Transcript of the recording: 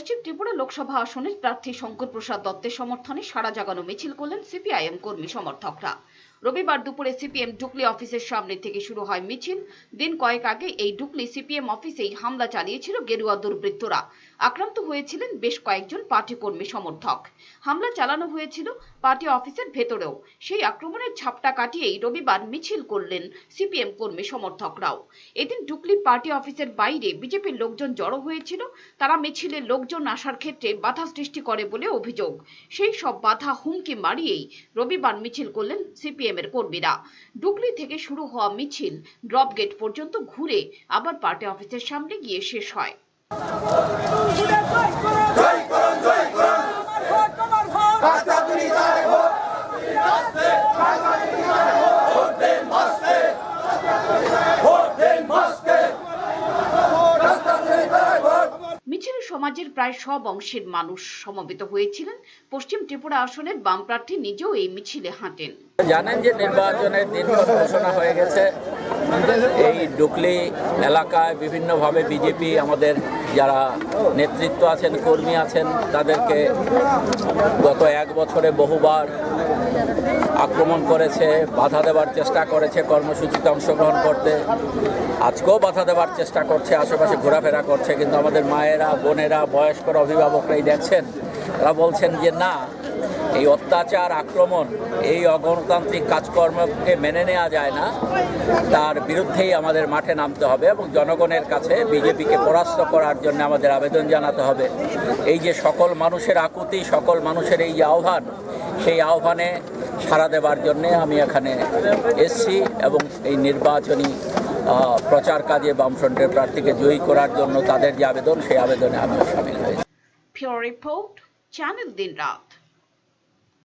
পশ্চিম ত্রিপুরা লোকসভা আসনের প্রার্থী শঙ্কর প্রসাদ দত্তের সমর্থনে সারা জাগানো মিছিল করলেন সিপিআইএম কর্মী সমর্থকরা। রবিবার দুপুরে সিপিএম ডুকলি অফিসের সামনে থেকে শুরু হয় মিছিল। দিন কয়েক আগে এই ডুকলি সিপিএম অফিসেই হামলা চালিয়েছিল গেরুয়া দুর্বৃত্তরা। আক্রান্ত হয়েছিলেন বেশ কয়েকজন পার্টি কর্মী সমর্থক। হামলা চালানো হয়েছিল পার্টি অফিসের ভেতরেও। সেই আক্রমণের ঝাপটা কাটিয়েই রবিবার মিছিল করলেন সিপিএম কর্মী সমর্থকরাও। এদিন ডুকলি পার্টি অফিসের বাইরে বিজেপির লোকজন জড়ো হয়েছিল। তারা মিছিলে লোকজন আসার ক্ষেত্রে বাধা সৃষ্টি করে বলে অভিযোগ। সেই সব বাধা হুমকি মারিয়েই রবিবার মিছিল করলেন সিপিএম এর কর্মীরা। ডুগলি থেকে শুরু হওয়া মিছিল ড্রপ গেট পর্যন্ত ঘুরে আবার পার্টি অফিসের সামনে গিয়ে শেষ হয়। সমাজের প্রায় সব অংশের মানুষ সমবেত হয়েছিলেন। পশ্চিম ত্রিপুরা আসনের বাম প্রার্থী নিজেও এই মিছিলে হাঁটেন। জানেন যে নির্বাচনের দিনক্ষণ ঘোষণা হয়ে গেছে। এই ডুকলি এলাকায় বিভিন্নভাবে বিজেপি আমাদের যারা নেতৃত্ব আছেন, কর্মী আছেন, তাদেরকে গত এক বছরে বহুবার আক্রমণ করেছে, বাধা দেওয়ার চেষ্টা করেছে, কর্মসূচিতে অংশগ্রহণ করতে। আজকেও বাধা দেওয়ার চেষ্টা করছে, আশেপাশে ঘোরাফেরা করছে, কিন্তু আমাদের মায়েরা, বোনেরা, বয়স্কর অভিভাবকরাই দেখছেন, তারা বলছেন যে না, এই অত্যাচার, আক্রমণ, এই অগণতান্ত্রিক কাজকর্মকে মেনে নেওয়া যায় না। তার বিরুদ্ধেই আমাদের মাঠে নামতে হবে এবং জনগণের কাছে বিজেপিকে পরাস্ত করার জন্য আমাদের আবেদন জানাতে হবে। এই যে সকল মানুষের আকুতি, সকল মানুষের এই যে আহ্বান, সেই আহ্বানে সাড়া দেওয়ার জন্যে আমি এখানে এসছি এবং এই নির্বাচনী প্রচার কাজে বামফ্রন্টের প্রার্থীকে জয়ী করার জন্য তাদের যে আবেদন, সেই আবেদনে আমিও সামিল হয়েছি। রিপোর্ট, চ্যানেল দিন রাত